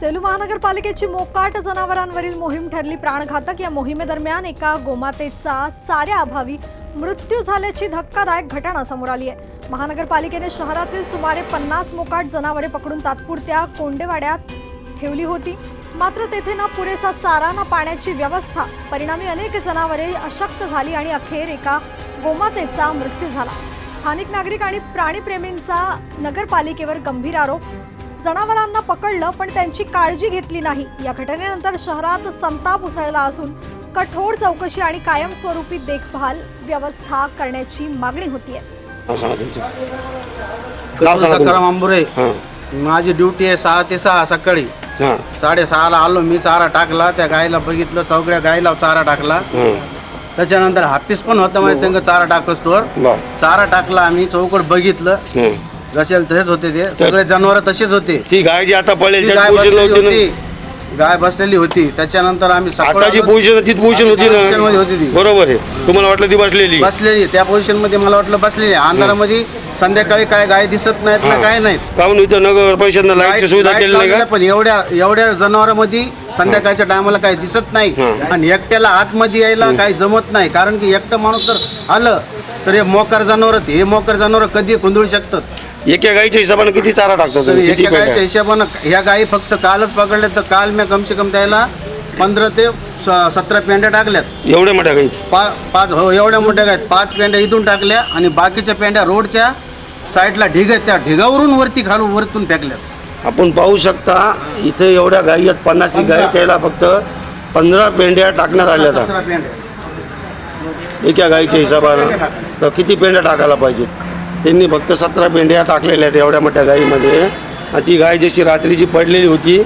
सेलू महानगरपालिकेची मोकाट जनावरांवरील मोहीम ठरली. प्राणघातक या मोहिमेदरम्यान एका गोमातेचा चाऱ्याअभावी मृत्यू झाल्याची धक्कादायक घटना समोर आली आहे. महानगरपालिकेने शहरातील सुमारे पन्नास मोकाट जनावरे पकडून तात्पुरत्या कोंडेवाड्यात ठेवली होती. मात्र तेथे ना पुरेसा चारा ना पाण्याची व्यवस्था. परिणामी अनेक जनावरे अशक्त झाली आणि अखेर एका गोमातेचा मृत्यू झाला. स्थानिक नागरिक आणि प्राणीप्रेमींचा नगरपालिकेवर गंभीर आरोप जनावरांना पकडलं पण त्यांची काळजी घेतली नाही. या घटनेनंतर शहरात संताप उसळला असून कठोर चौकशी आणि कायमस्वरूपी देखभाल व्यवस्था करण्याची मागणी होतीये. नाव सांगा तुमचं. नाव सांगा तुमचं. सकाराम आंबुरे हां. माझी ड्युटी आहे सहा ते सहा सकाळी. हां. साडेसहाला आलो मी चारा टाकला त्या गायला बघितलं चौकड्या गायला चारा टाकला. हां. त्याच्यानंतर हापीस पण होतं माझ्या संग चारा टाकस्तोवर बर. चारा टाकला आम्ही चौकड बघितलं. हं. जसे तसेच होते ते. सगळे जनावर तसेच होते. ती गाय जी आता पळेल ती त्यात गाय बसलेली होती ना? होती. गाय बसलेली होती. त्याच्यानंतर आम्ही आता सापळा- जी पोझिशन तीच पोझिशन होती ती. बरोबर आहे. तुम्हाला वाटलं ती बसलेली? बसलेली. त्या पोझिशनमध्ये मला वाटलं बसलेली अंधारामध्ये संध्याकाळी काय गाय दिसत नाहीत ना. काय नाहीत. का म्हणून इथं नगर परिषदनं लाईटची लाईट- सुविधा लाइट केली नाही का? पण एवढ्या एवढ्या जनावरांमध्ये संध्याकाळच्या टायमाला काही दिसत नाही. हं. आणि एकट्याला आतमध्ये यायला काही जमत नाही. कारण की एकटं माणूस जर आलं तर हे मोकार जनावर हे मोकार जनावर कधी कुंदळू शकतात? एका गाईच्या हिशोबाने किती चारा टाकतो तर तुम्ही किती एका गायच्या पेंड्या? हिशोबानं ह्या गायी फक्त कालच पकडल्या तर काल मी कमसे कम त्याला पंधरा ते स- सतरा पेंड्या टाकल्यात. एवढ्या मोठ्या गाई पा पाच हो एवढ्या मोठ्या गायत पाच पेंड्या इथून टाकल्या आणि बाकीच्या पेंड्या रोडच्या साईडला ढिग आहेत त्या ढिगावरून वरती खालून वरतून फेकल्यात. आपण पाहू शकता इथे एवढ्या गाई आहेत पन्नासी गाई त्याला फक्त पंधरा पेंड्या टाकण्यात आल्या सतरा पेंड्या एका गाईच्या हिशोबानं. तर किती पेंड्या टाकायला पाहिजेत? त्यांनी फक्त सतरा पेंड्या टाकलेल्या आहेत एवढ्या मोठ्या गाईमध्ये. आणि ती गाय जशी रात्रीची पडलेली होती